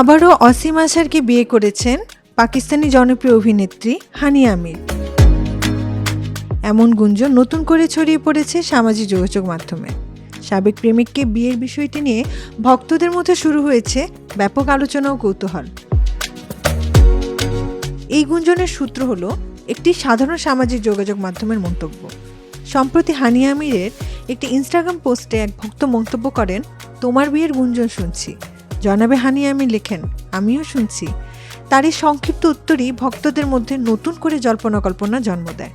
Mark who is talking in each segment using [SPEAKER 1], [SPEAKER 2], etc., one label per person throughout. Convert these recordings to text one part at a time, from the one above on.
[SPEAKER 1] আবারও অসীম আসারকে বিয়ে করেছেন পাকিস্তানি জনপ্রিয় অভিনেত্রী হানি আমির। এমন গুঞ্জন নতুন করে ছড়িয়ে পড়েছে সামাজিক যোগাযোগ মাধ্যমে। সাবেক প্রেমিককে বিয়ের বিষয়টি নিয়ে ভক্তদের মধ্যে শুরু হয়েছে ব্যাপক আলোচনা ও কৌতূহল। এই গুঞ্জনের সূত্র হল একটি সাধারণ সামাজিক যোগাযোগ মাধ্যমের মন্তব্য। সম্প্রতি হানি আমিরের একটি ইনস্টাগ্রাম পোস্টে এক ভক্ত মন্তব্য করেন, তোমার বিয়ের গুঞ্জন শুনছি। জনাবে হানিয়া আমি লেখেন, আমিও শুনছি। তার এই সংক্ষিপ্ত উত্তরই ভক্তদের মধ্যে নতুন করে জল্পনা কল্পনা জন্ম দেয়।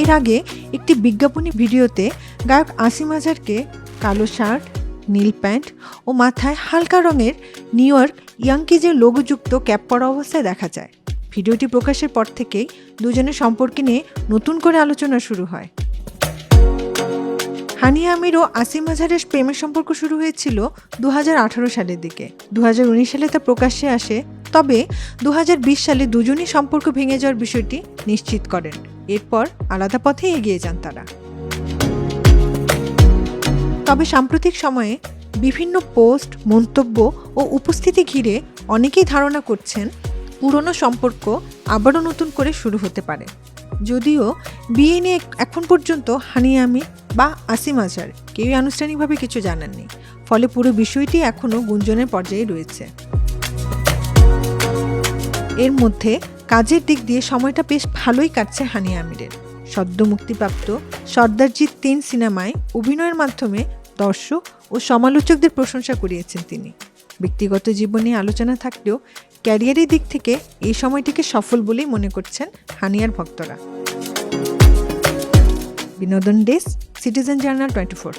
[SPEAKER 1] এর আগে একটি বিজ্ঞাপনী ভিডিওতে গায়ক আসিম আজহারকে কালো শার্ট, নীল প্যান্ট ও মাথায় হালকা রঙের নিউ ইয়র্ক ইয়াংকিজের লোগোযুক্ত ক্যাপ পরা অবস্থায় দেখা যায়। ভিডিওটি প্রকাশের পর থেকেই দুজনের সম্পর্কে নিয়ে নতুন করে আলোচনা শুরু হয়। হানিয়া আমির ও আসিম আজহারের প্রেমের সম্পর্ক শুরু হয়েছিল দু হাজার আঠারো সালের দিকে। দু হাজার উনিশ সালে তা প্রকাশ্যে আসে, তবে দু হাজার বিশ সালে দুজনই সম্পর্ক ভেঙে যাওয়ার বিষয়টি নিশ্চিত করেন। এরপর আলাদা পথে এগিয়ে যান তারা। তবে সাম্প্রতিক সময়ে বিভিন্ন পোস্ট, মন্তব্য ও উপস্থিতি ঘিরে অনেকেই ধারণা করছেন, পুরনো সম্পর্ক আবারও নতুন করে শুরু হতে পারে। যদিও বিয়ে নিয়ে এখন পর্যন্ত হানি আমির বা আসিম আজহার কেউই আনুষ্ঠানিকভাবে কিছু জানাননি। ফলে পুরো বিষয়টি এখনও গুঞ্জনের পর্যায়ে রয়েছে। এর মধ্যে কাজের দিক দিয়ে সময়টা বেশ ভালোই কাটছে হানি আমিরের। সদ্য মুক্তিপ্রাপ্ত সর্দারজিৎ তিন সিনেমায় অভিনয়ের মাধ্যমে দর্শক ও সমালোচকদের প্রশংসা করিয়েছেন তিনি। ব্যক্তিগত জীবনে আলোচনা থাকলেও ক্যারিয়ারের দিক থেকে এই সময়টিকে সফল বলেই মনে করছেন হানিয়ার ভক্তরা। বিনোদন desk, citizen journal twenty four.